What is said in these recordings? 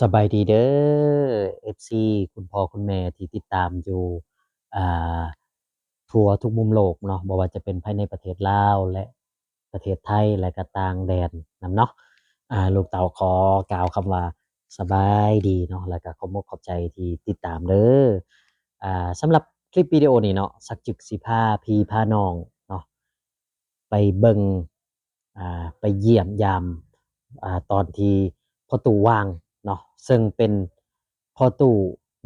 สบายดีเด้อ FC คุณพ่อคุณแม่ที่ติดตามอยู่อ่าทั่วทุกมุมโลกเนาะบ่ว่าจะเป็นภายในประเทศลาวและประเทศไทยและก็ต่างแดนนำเนาะอ่าลูกเต๋าขอกล่าวคำว่าสบายดีเนาะแล้วก็ขอบมกขอบใจที่ติดตามเด้ออ่าสำหรับคลิปวิดีโอนี้เนาะสักจึกสิพาพี่พาน้องเนาะไปเบิงอ่าไปเยี่ยมยามอ่าตอนที่พ่อตู่ว่าง ซึ่งเป็นพ่อตู่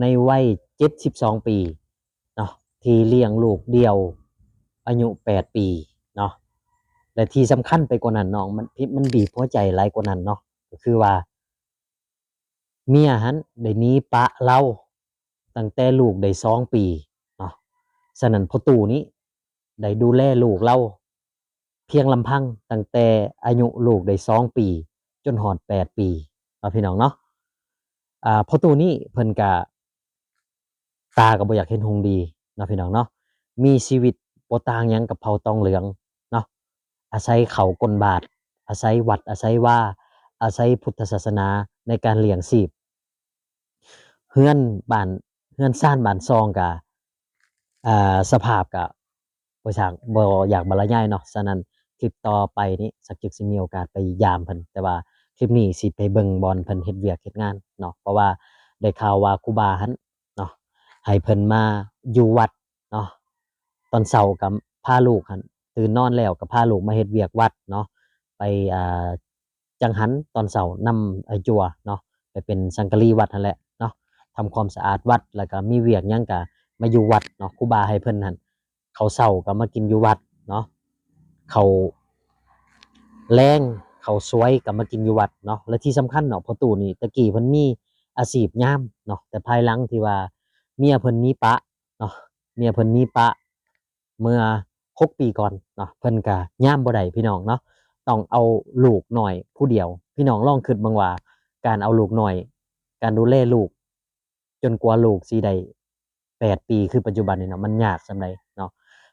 ในวัย 72 ปีเนาะที่เลี้ยงลูกเดียวอายุ 8 ปีเนาะและที่สำคัญไปกว่านั้นน้องมันมันบีบหัวใจหลายกว่านั้นเนาะก็คือว่า เมียหันได้นี้ปะเราตั้งแต่ลูกได้สองปีเนาะฉะนั้นพ่อตู่นี้ได้ดูแลลูกเราเพียงลำพังตั้งแต่อายุลูกได้สองปี จนหอดแปดปีเนาพี่น้องเนาะ อ่าพอตัวนี้เพิ่นก็ตาก็บ่อยากเห็นหงดีเนาะพี่น้องเนาะมีชีวิตบ่ต่างหยังกับเผ่าตองเหลืองเนาะอาศัยเขากลบาท อาศัยวัดอาศัยว่า อาศัยพุทธศาสนาในการเลี้ยงชีพเฮือนบ้านเฮือนซ่านบ้านซองก็อ่าสภาพก็บ่อยากบ่อยากบรรยายเนาะฉะนั้นคลิปต่อไปนี้สักจึกสิมีโอกาสไปยามเพิ่นแต่ว่า คลิปนี้สิไปเบิ่งบอลเพิ่นเฮ็ดเวียกเฮ็ดงานเนาะเพราะว่าได้ข่าวว่าครูบาหันเนาะให้เพิ่นมาอยู่วัดเนาะตอนเช้าก็พาลูกหันตื่นนอนแล้วก็พาลูกมาเฮ็ดเวียกวัดเนาะไปอ่าจังหันตอนเช้านำไอ้จัวเนาะไปเป็นสังฆรีวัดนั่นแหละเนาะทำความสะอาดวัดแล้วก็มีเวียกหยังก็มาอยู่วัดเนาะครูบาให้เพิ่นหั่นข้าเช้าก็มากินอยู่วัดเนาะเขาแรง เขาสวยก็มากินอยู่วัดเนาะและที่สำคัญเนาะพอตู่นี่ตะกี้เพิ่นมีอาชีพยามเนาะแต่ภายหลังที่ว่าเมียเพิ่นนี้ปะเนาะเมียเพิ่นนี้ปะเมื่อหกปีก่อนเนาะเพิ่นก็ยามบ่ได้พี่น้องเนาะต้องเอาลูกหน้อยผู้เดียว พี่น้องลองคิดบิ่งว่า การเอาลูกหน้อย การดูแลลูก จนกว่าลูกสิได้แปดปีคือปัจจุบันนี่เนาะมันยากส่ำใดเนาะ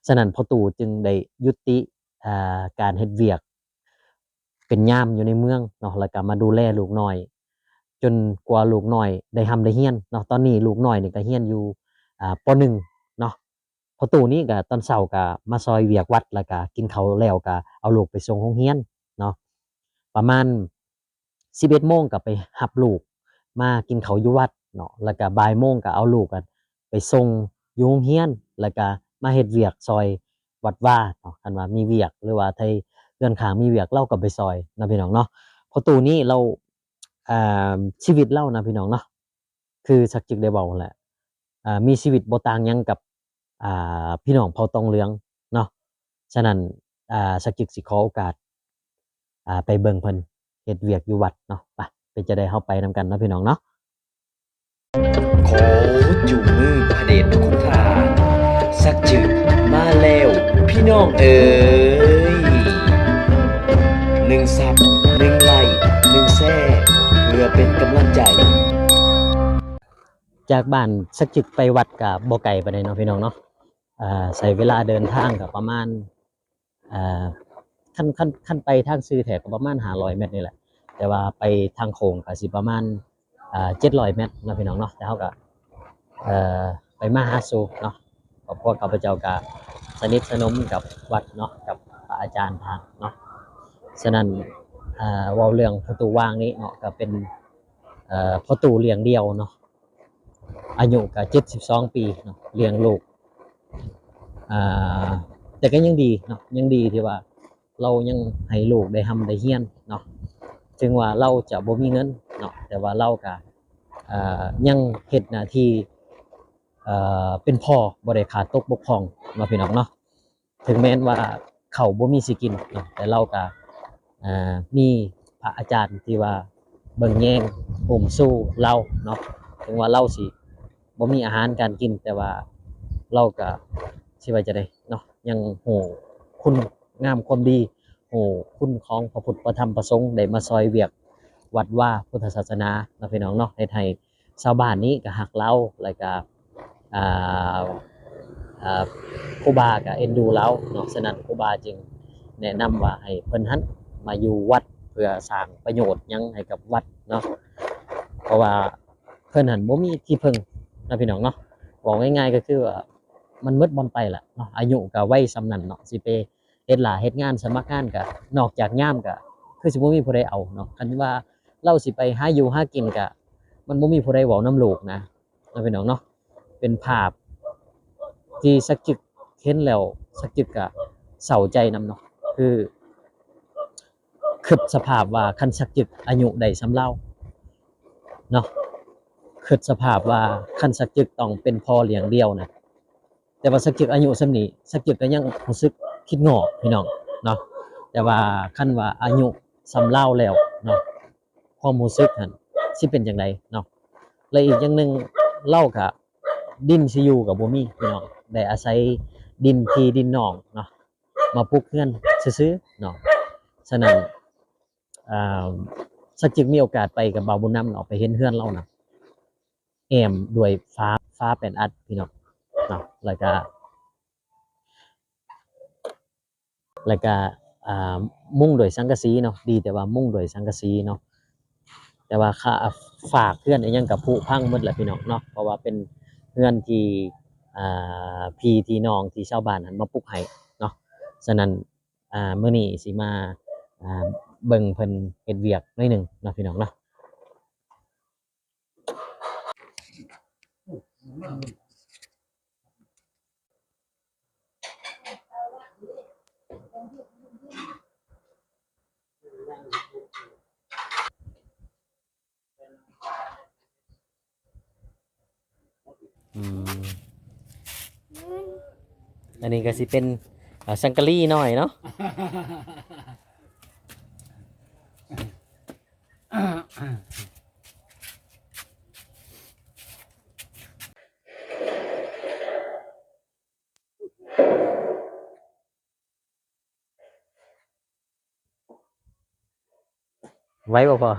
ฉะนั้นพ่อตู่จึงได้ยุติอ่าการเฮ็ดเวียก เป็นยามอยู่ในเมืองเนาะแล้วก็มาดูแลลูกน้อย จนกว่าลูกน้อยได้ร่ำได้เรียนเนาะตอนนี้ลูกน้อยนี่ก็เรียนอยู่อ่าป .1 เนาะพอตู่นี่ก็ตอนเช้าก็มาซอยเวียกวัดแล้วก็กินข้าวแล้วก็เอาลูกไปส่งโรงเรียนเนาะประมาณ11โมงก็ไปรับลูก มากินข้าวอยู่วัดเนาะแล้วก็บ่ายโมงก็เอาลูกอะไปส่งอยู่โรงเรียน แล้วก็มาเฮ็ดเวียกซอยวัดว่าเนาะคันว่ามีเวียกหรือว่าไท เรือนขางมีเวียกเล่ากับไปซอยนาะพี่น้องเนาะพอตูนี้เราชีวิตเล่านะพี่น้องเนาะคือชักจึกได้เว้าแหละมีชีวิตบ่ต่างยังกับพี่น้องเผาตองเลืองเนาะฉะนั้นอ่าชักจึกสิขอโอกาสไปเบิ่งเพิ่นเฮ็ดเวียกอยู่วัดเนาะไปไปจะได้เฮาไปนำกันนาะพี่น้องเนาะขอจูงมือพระเดชคุณทานสักจืดมาแล้วพี่น้องเอ๋ย ซับหนึ่งไลค์หนึ่งแซ่เพื่อเป็นกำลังใจ จากบ้านสักจึกไปวัดกับบ่ไกลปานใดเนาะพี่น้องเนาะอ่าใช้เวลาเดินทางก็ประมาณอ่าคันคันคันไปทางซื่อแท้ก็ประมาณ500เมตรนี่แหละ แต่ว่าไปทางโค้งก็สิประมาณอ่า700เมตรนะพี่น้องเนาะแต่เฮาก็เอ่อไปมาหาสูเนาะครอบครัวข้าพเจ้าก็สนิทสนมกับวัดเนาะกับอาจารย์ทางเนาะ ฉะนั้นอ่าเว้าเรื่องประตูว่างนี้เนาะก็เป็นประตูเลี้ยงเดียวเนาะอายุก็เจ็ดสิบสองปีเนาะเลี้ยงลูกแต่ก็ยังดีเนาะยังดีที่ว่า เรายังให้ลูกได้ทำได้เฮียนเนาะถึงว่าเราจะบ่มีเงินเนาะแต่ว่าเราก็อ่ายังเฮ็ดหน้าที่เป็นพ่อบ่ได้ขาดตกบกพร่องเนาะพี่น้องเนาะถึงแม้นว่าเขาบ่มีสิกินเนาะแต่เราก็ อ่ามีพระอาจารย์ที่ว่าเบิ่งแยงห่มสู้เราเนาะถึงว่าเราสิบ่มีอาหารการกินแต่ว่าเราก็สิว่าจะได้เนาะยังโหคุณงามความดีโหคุณของพระพุทธพระธรรมพระสงฆ์ได้มาซอยเวียกวัดว่าพุทธศาสนาเนาะพี่น้องเนาะให้ไทยชาวบ้านนี้ก็ฮักเราแล้วก็อ่าอ่าครูบาก็เอ็นดูเราเนาะฉะนั้นครูบาจึงแนะนำว่าให้เพิ่นหัน มาอยู่วัดเพื่อสร้างประโยชน์ยังให้กับวัดเนาะเพราะว่าเพิ่นหันบ่มีที่พึ่งนะพี่น้องเนาะบอกง่ายๆก็คือว่ามันมืดบอลไปแหละเนาะอายุก็วัยสำนันเนาะสิไปเฮ็ดหลาเฮ็ดงานสมัครงานก็นอกจากยามก็คือสิบ่มีผู้ใดเอาเนาะคันว่าเราสิไปหาอยู่หากินก็มันบ่มีผู้ใดเว้านำลูกนะนะพี่น้องเนาะเป็นภาพที่สักจึกเห็นแล้วสักจึกก็เศร้าใจนำเนาะคือ คิดสภาพว่าคันสักจึกอายุได้สำเล่าเนาะคิดสภาพว่าคันสักจึกต้องเป็นพ่อเลี้ยงเดียวนะแต่ว่าสักจึกอายุสำนี้สักจึกก็ยังรู้สึกคิดงอกพี่น้องเนาะแต่ว่าคันว่าอายุสำเล่าแล้วเนาะความรู้สึกนั่นสิเป็นจังไดเนาะและอีกอย่างหนึ่งเล่ากับดินสิอยู่กับบ่มีพี่น้องได้อาศัยดินที่ดินน้องเนาะมาปลูกเฮือนซื่อๆเนาะฉะนั้น สักจึกมีโอกาสไปกับบาบุญนำเนาะไปเห็นเฮือนเรานะแอมด้วยฟ้าฟ้าเป็นอัดพี่น้องเนาะแล้วก็แล้วก็มุ่งโดวยสังกะสีเนาะดีแต่ว่ามุ่งโดวยสังกะสีเนาะแต่ว่าค่าฝากเพื่อนอยังกับผู้พังหมดแหละพี่น้องเนาะเพราะว่าเป็นเพื่อนที่พี่ที่น้องที่ชาวบ้านหันมาปลุกให้เนาะฉะนั้นอ่ามื้อนี้สิมา เบิ่งเพิ่นเฮ็ดเวียกหน่อยหนึ่งเนาะพี่น้องเนาะอันนี้ก็สิเป็นสังกะรีหน่อยเนาะ ไว้บ่พอ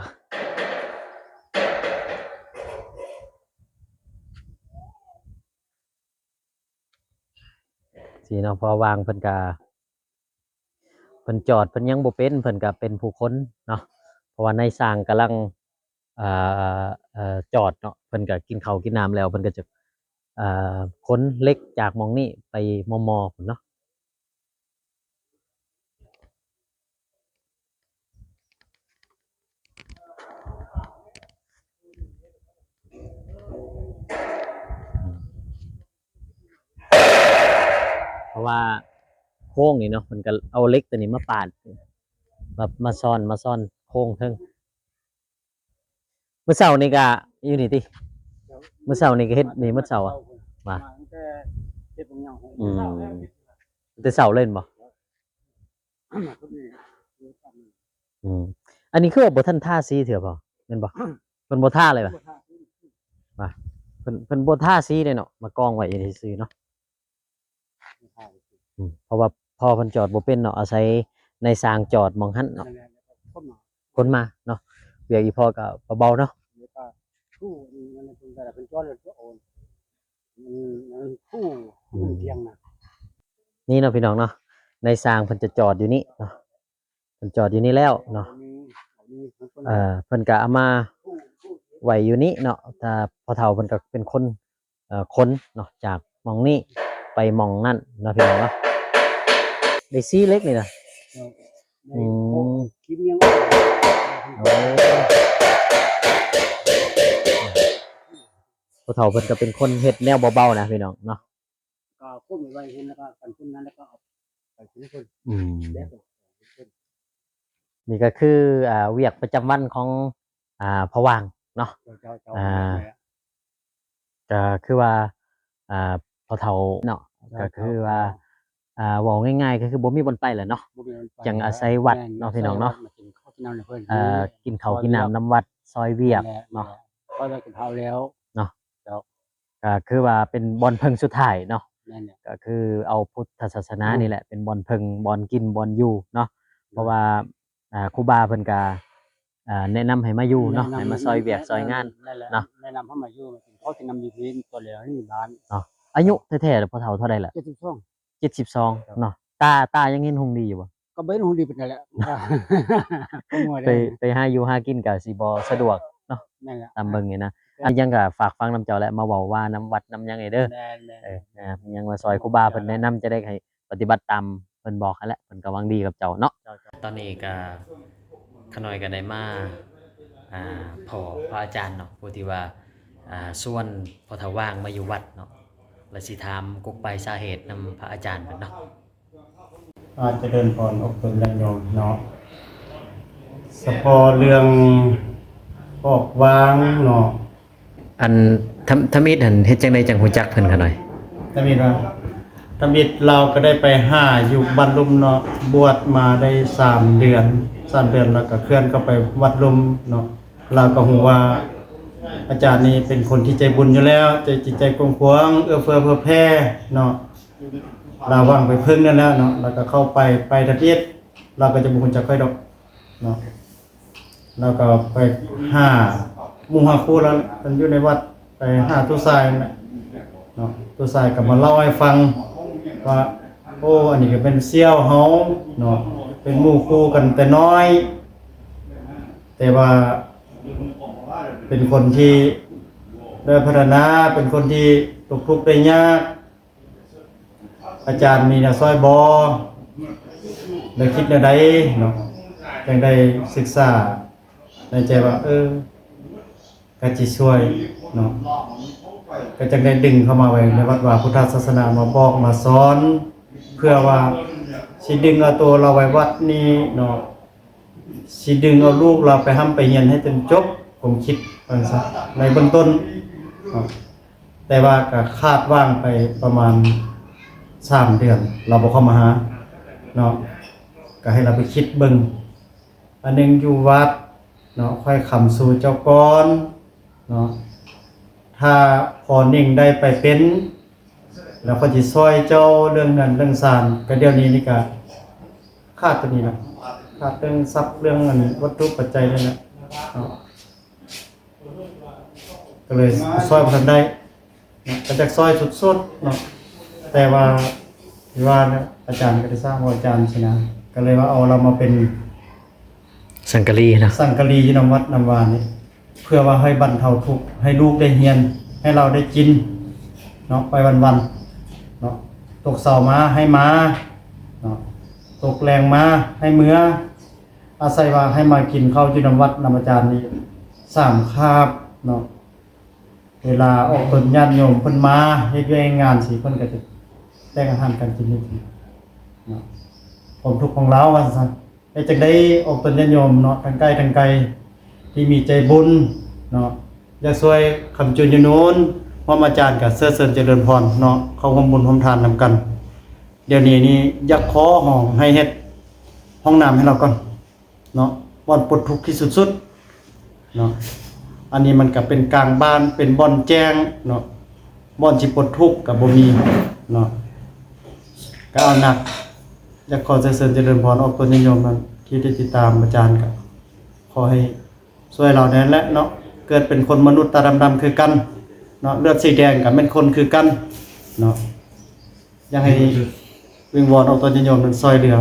สีเนาะพอวางเพิ่นกาเพิ่นจอดเพิ่นยังบ่เป็นเพิ่นก็เป็นผู้คนเนาะเพราะว่าในสร้างกำลังอ่าเอ่อจอดเนาะเพิ่นก็กินข้าวกินน้ำแล้วเพิ่นก็จะอ่าขนเล็กจากมองนี้ไปมอมอพุ่นเนาะ ราะว่าโค้งนี่เนาะมันก็เอาเหล็กตัวนี้มาปาดมามาซ่อนมาซ่อนโค้งเทิงเมื่อเช้านี่ก็อยู่นี่ติเมื่อเช้านี่ก็เฮ็ดนี่เมื่อเช้าอะมาตั้งแต่เฮ็ดบางอย่างของอืมเช้าแล้วแต่เช้าเล่นบ่มาคนนี้เฮ็ดตามนี้อืมอันนี้คือว่าบ่ทันท่าสีเถอะบ่แม่นบ่เพิ่นบ่ท่าเลยบ่บ่ท่าที่เพิ่นเพิ่นบ่ท่าสีเลยเนาะมากองไว้อย่างนี้ซื่อๆเนาะบ่ท่าอืม เพราะว่าพอเพิ่นจอดบ่เป็นเนาะอาศัยในสร้างจอดหมองหันเนาะนั่นแหละแล้วก็คนมาคนมาเนาะเวียกอีพอก็เบาๆเนาะแล้วก็คู่นี่มันเป็นแต่ละเป็นจอดแล้วก็โอนมันมันคู่มันเที่ยงนะนี่เนาะพี่น้องเนาะในสร้างเพิ่นจะจอดอยู่นี่เนาะเพิ่นจอดอยู่นี่แล้วเนาะมีมีมันคนเอ่อเพิ่นก็เอามาคู่คู่ไว้อยู่นี่เนาะแต่พอเฒ่าเพิ่นก็เป็นคนเอ่อคนเนาะจากหมองนี้ไปหมองนั่นเนาะพี่น้องเนาะ ได้ซีเล็กนี่นะในโอ้กินยังโอ้พอเฒ่าเพิ่นก็เป็นคนเฮ็ดแนวเบาๆนะพี่น้องเนาะก็คุ้มไว้เห็นแล้วก็กันขึ้นนั้นแล้วก็เอาไปถึงคนอืมแล้วก็คนนี่ก็คืออ่าเวียกประจำวันของอ่าพอวางเนาะเจ้าเจ้าเจ้าอ่าก็คือว่าอ่าพอเฒ่าเนาะก็คือว่า อ่าเว้าง่ายๆก็คือบ่มีบนไปแหละเนาะจังอาศัยวัดเนาะพี่น้องเนาะมากินข้าวกินน้ำในเพิ่นเอ่อกินข้าวกินน้ำน้ำวัดซอยเวียกเนาะเนาะก็ได้กินข้าวแล้วก็คือว่าเป็นบอลเพิงสุดท้ายเนาะนั่นเนี่ยก็คือเอาพุทธศาสนาอืมนี่แหละเป็นบอลเพิงบอลกินบอลอยู่เนาะเพราะว่าอ่าครูบาเพิ่นก็อ่าแนะนำให้มาอยู่เนาะให้มาซอยเวียกซอยงานนั่นแหละเนาะแนะนำให้มาอยู่มากินข้าวกินน้ำอยู่ที่ตัวเหลือนี่บ้านอายุแท้ๆแล้วพอเฒ่าเท่าใดล่ะ เจ็ดสิบสอง72เนาะตาตายังเห็นหงดีอยู่บ่ก็เบ้นหุ่นดีเป็นนั่นแหละก็มัวไปได้ไปหาอยู่หากินก็สิบ่สะดวกนั่นแหละตามเบิ่งนี่นะอันยังก็ฝากฟังน้ำเจ้าและมาเว้าว่าน้ำวัดน้ำหยังไงเด้อแม่นแม่นเออนะครับยังว่าซอยครูบาเพิ่นแนะนำจะได้ให้ปฏิบัติตามเพิ่นบอกนั่นแหละเพิ่นก็หวังดีกับเจ้าเนาะตอนนี้ก็ขน้อยก็ได้มาอ่าพอพระอาจารย์เนาะผู้ที่ว่าอ่าส่วนพอทว่างมาอยู่วัดเนาะ แล้วสิถามกุกไปสาเหตุนำพระอาจารย์เพิ่นเนาะอาจจะเดินพรอบตนและโยมเนาะสะพอเรื่องออกวางเนาะอันทำทมิดหันเฮ็ดจังไดจังฮู้จักเพิ่นขน้อยถ้ามีว่าธมิตรเราก็ได้ไปห้าอยู่บ้านลุมเนาะบวชมาได้สามเดือนสามเดือนแล้วก็เคลื่อนก็ไปวัดลุมเนาะเราก็หูว่า อาจารย์นี่เป็นคนที่ใจบุญอยู่แล้วใจจิตใจกว้างขวางเอื้อเฟื้อเพื่อแผ่เนาะเราว่างไปพึ่งนั่นแล้วเนาะแล้วก็เข้าไปไปทะเทียดเราก็จะบุญจะค่อยดอกเนาะแล้วก็ไปห้าหมู่ห้าคู่แล้วมันอยู่ในวัดไปห้าตู้ทรายนะเนาะตู้ทรายก็มาเล่าให้ฟังว่าโอ้อันนี้ก็เป็นเซี่ยวเฮาเนาะเป็นหมู่คู่กันแต่น้อย แต่ว่า เป็นคนที่ได้พัฒนาเป็นคนที่ตกทุกข์ได้ยากอาจารย์มีแนวซอยบอได้คิดแนวใดเนาะจังได้ศึกษาในใจว่า เออก็จิช่วยเนาะก็จังได้ดึงเข้ามาไว้ในวัดวาพุทธศาสนามาบอกมาสอน เพื่อว่าสิดึงเอาตัวเราไว้วัดนี้เนาะสิดึงเอาลูกเราไปห้ำไปเรียนให้จนจบ ผมคิดว่าซะในเบื้องต้นแต่ว่าก็คาดว่างไปประมาณสามเดือน เราบอกเข้ามาหาเนาะก็ให้เราไปคิดเบิ่งอันหนึงอยู่วัดเนาะค่อยคำสู่เจ้าก่อนเนาะถ้าพอนิ่งได้ไปเป็นแล้วก็จะซอยเจ้าเรื่องนั้นเรื่องสารก็เดี๋ยวนี้นี่ก็คาดตัวนี้นะคาดเรื่องทรัพย์เรื่องอันวัตถุปัจจัยนี่นะเนะ ก็เลยซอยบ่ทันได้นะก็จากซอยสุดๆเนาะแต่ว่าที่ว่าเนี่ยอาจารย์ก็ได้สร้างว่าอาจารย์ชนะก็เลยว่าเอาเรามาเป็นสังกะรีนะสังกะรีที่นำวัดนำวานนี่เพื่อว่าให้บรรเทาทุกข์ให้ลูกได้เรียน ให้เราได้กินเนาะไปวันๆเนาะตกเสามาให้มาเนาะตกแรงมาให้เมื่ออาศัยว่าให้มากินข้าวที่นำวัดนำอาจารย์นี่สามคาบเนาะ เวลาออกตนญาติโยมเพิ่นมาเฮ็ดเวยงานสิเพิ่นก็จะแต่งอาหารกันกินนี่เนาะผมทุกของเราว่าซั่นไอ้จังได้ออกตนญาติโยมเนาะทางใกล้ทางไกลที่มีใจบุญเนาะอยากช่วยคำจุนอยนูนว่าอาจารย์กับเสื้อเซินเจริญพรเนาะเขาร่วมบุญร่วมทานนำกัน เดี๋ยวนี้นี่อยากขอห้องให้เฮ็ดห้องน้ำให้เราก่อนเนาะบ่อนปลดทุกข์ที่สุดๆเนาะ อันนี้มันก็เป็นกลางบ้านเป็นบ่อนแจ้งเนาะบ่อนสิปลดทุกข์ก็บ่มีเนาะก็เอาหนักอยากขอเสริญเจริญพรออกตัวนิยมนั้นที่ได้ติดตามอาจารย์ก็ขอให้ช่วยเราแน่นและเนาะเกิดเป็นคนมนุษย์ตาดำๆคือกันเนาะเลือดสีแดงกับเป็นคนคือกันเนาะอยังให้วิงวอนออกตัวนิยมนั้นซอยเหลือ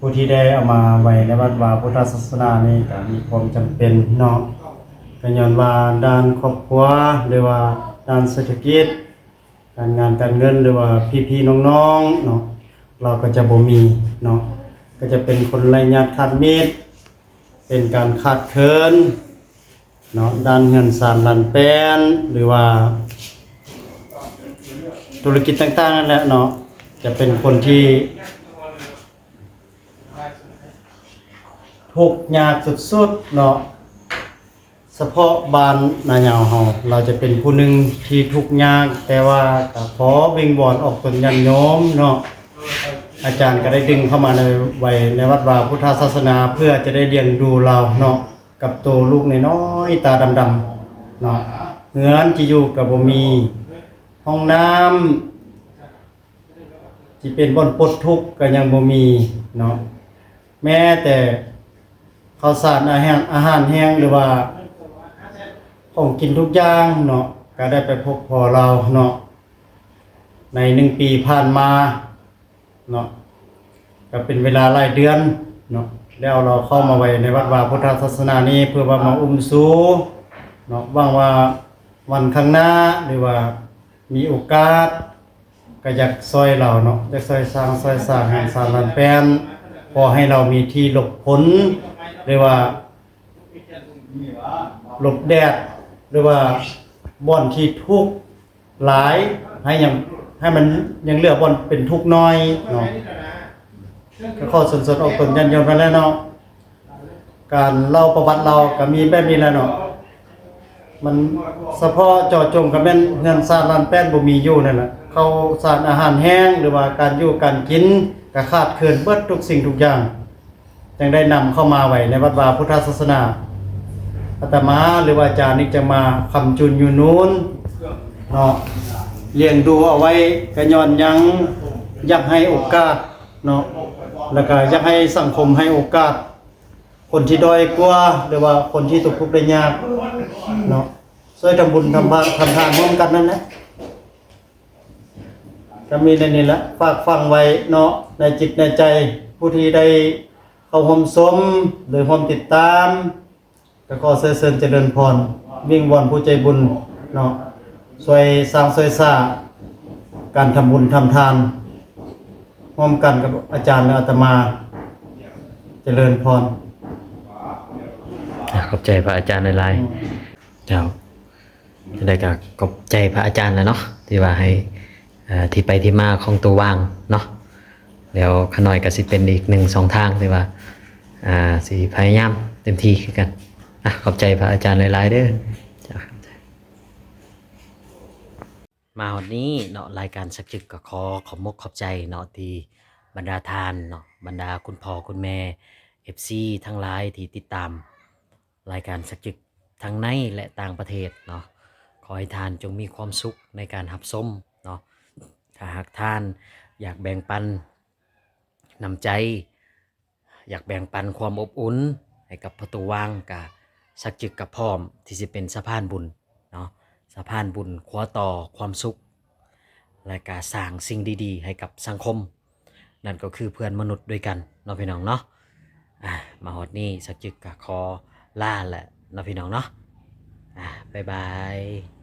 ผู้ที่ได้เอามาไว้ในวัดวาพุทธศาสนานี่ก็มีความจำเป็นเนาะก็ย้อนว่าด้านครอบครัวหรือว่าด้านเศรษฐกิจ การงานการเงินหรือว่าพี่ๆน้องๆเนาะเราก็จะบ่มีเนาะก็จะเป็นคนไร้ญาติขาดมิตรเป็นการขาดเคินเนาะด้านเงินสารลันแปนหรือว่า ธุรกิจต่างๆนั่นแหละเนาะจะเป็นคนที่ ทุกยากสุดๆเนาะเฉพาะบ้านนายาวเฮาเราจะเป็นผู้หนึ่งที่ทุกยาก แต่ว่าก็ขอวิงวอนออกตนยันโยมเนาะอาจารย์ก็ได้ดึงเข้ามาในไว้ในวัดวาพุทธศาสนาเพื่อจะได้เลี้ยงดูเราเนาะกับตัวลูกนน้อยตาดำๆเนาะเหือนที่อยู่กับบ่มี ห้องน้ำที่เป็นบ่อนปลดทุกข์ก็ยังบ่มีเนาะแม้แต่ ข้าวสารอาหารอาหารแห้งหรือว่าของกินทุกอย่างเนาะก็ได้ไปพบพอเราเนาะในหนึ่งปีผ่านมาเนาะก็เป็นเวลาหลายเดือนเนาะแล้วเราเข้ามาไว้ในวัดวาพุทธศาสนานี้เพื่อว่ามาอุ้มสูเนาะหว่างว่าวันข้างหน้าหรือว่ามีโอกาสก็อยากซอยเราเนาะอยากซอยสร้างซอยสร้างให้สางลันแปนพอให้เรามีที่หลบฝน หรือว่าหลบแดด หรือว่าบ่อนที่ทุกข์หลายให้ยังให้มันยังเหลือบ่อนเป็นทุกข์น้อยเนาะก็ข้อสนสนออกตนยันยนไปแล้วเนาะการเล่าประวัติเราก็มีแบบนี้แล้วเนาะมันเฉพาะจาะจงก็แม่นเงินสร้างลานแป้นบ่มีอยู่นั่นแหละเขาสารอาหารแห้งหรือว่าการอยู่การกินก็ขาดเคินเบิดทุกสิ่งทุกอย่าง จึงได้นำเข้ามาไว้ในวัดวาพุทธศาสนาอาตมาหรือว่าอาจารย์นี่จะมาคำจุนอยู่นู้นเนาะเลี้ยงดูเอาไว้กระยอนยังอยากให้โอกาสเนาะแล้วก็อยากให้สังคมให้โอกาส คนที่ด้อยกว่าหรือว่าคนที่ตกทุกข์ได้ยากเนาะช่วยทำบุญทำทานทำทานร่วมกันนั่นแหละจะมีในนี้แหละฝากฟังไว้เนาะในจิตในใจผู้ที่ได้ เข้าห่มสมหรือห่มติดตามก็ขอเสริญเสริญเจริญพรวิ่งวอนผู้ใจบุญเนาะช่วยสร้างช่วยสร้างการทำบุญทำทานร่วมกันกับอาจารย์และอาตมาเจริญพรขอบใจพระอาจารย์หลายๆเจ้าจะได้ก็ขอบใจพระอาจารย์แล้วเนาะที่ว่าให้ที่ไปที่มาของตัววางเนาะ แล้วขน่อยก็สิเป็นอีกหนึ่งสองทางที่ว่าอ่าสิพยายามเต็มที่คือกันอะขอบใจพระอาจารย์หลายๆเด้อมาวันนี้เนาะรายการสักจึกก็ขอขอบมกขอบใจเนาะที่บรรดาทานเนาะบรรดาคุณพ่อคุณแม่ FC ทั้งหลายที่ติดตาม รายการสักจึกทั้งในและต่างประเทศเนาะขอให้ทานจงมีความสุขในการหับส้มเนาะถ้าหากทานอยากแบ่งปัน นำใจ อยากแบ่งปันความอบอุ่นให้กับประตูว่างกับสักจึกกับพร้อมที่จะเป็นสะพานบุญเนาะสะพานบุญคว้าต่อความสุข และการสร้างสิ่งดีๆ ให้กับสังคม นั่นก็คือเพื่อนมนุษย์ด้วยกันเนาะพี่น้องเนาะะมาฮอดนี่สักจึกกะคอล่าแหละเนาะพี่น้องเนาะะบ๊ายบาย